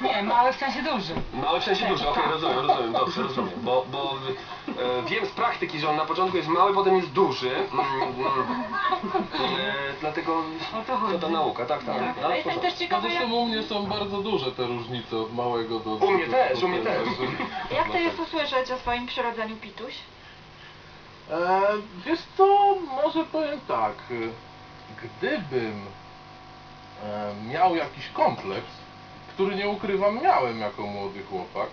Nie, mały w sensie duży. Mały w sensie duży, okej, rozumiem, rozumiem, dobrze, rozumiem. Bo, bo e, wiem z praktyki, że on na początku jest mały, potem jest duży. Mm, mm. E, dlatego O to chodzi. to ta nauka, tak, tak. No, A jestem proszę. też No ciekawa, jak, zresztą u mnie są bardzo duże te różnice od małego do... U mnie do- też, do- u mnie do- też. jak to jest usłyszeć o swoim przyrodzeniu Pituś? E, wiesz co, może powiem tak, e, gdybym e, miał jakiś kompleks, który nie ukrywam miałem jako młody chłopak,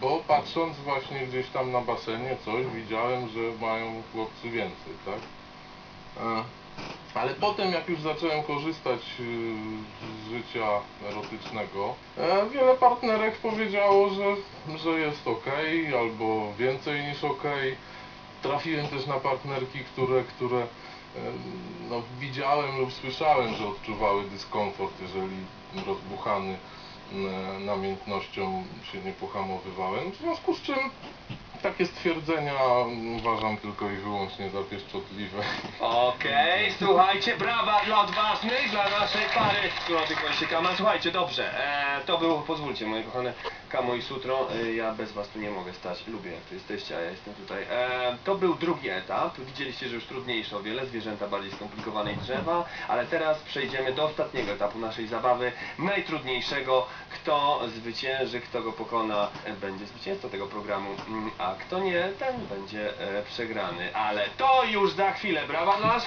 bo patrząc właśnie gdzieś tam na basenie coś, widziałem, że mają chłopcy więcej, tak? E, ale potem jak już zacząłem korzystać e, z życia erotycznego, e, wiele partnerek powiedziało, że, że jest ok, albo więcej niż ok. Trafiłem też na partnerki, które, które no, widziałem lub słyszałem, że odczuwały dyskomfort, jeżeli rozbuchany namiętnością się nie pohamowywałem. W związku z czym takie stwierdzenia uważam tylko i wyłącznie za pieszczotliwe. Okej, słuchajcie, brawa dla odważnych, dla naszej pary, którą tylko się kama. Słuchajcie, dobrze, e, to było, pozwólcie moje kochane Kamo i Sutro, e, ja bez was tu nie mogę stać, lubię jak tu jesteście, a ja jestem tutaj. E, to był drugi etap, widzieliście, że już trudniejsze o wiele, zwierzęta bardziej skomplikowane i drzewa, ale teraz przejdziemy do ostatniego etapu naszej zabawy, najtrudniejszego, kto zwycięży, kto go pokona, e, będzie zwycięzcą tego programu, Mm, a kto nie, ten będzie e, przegrany, ale to już za chwilę, brawa dla nas!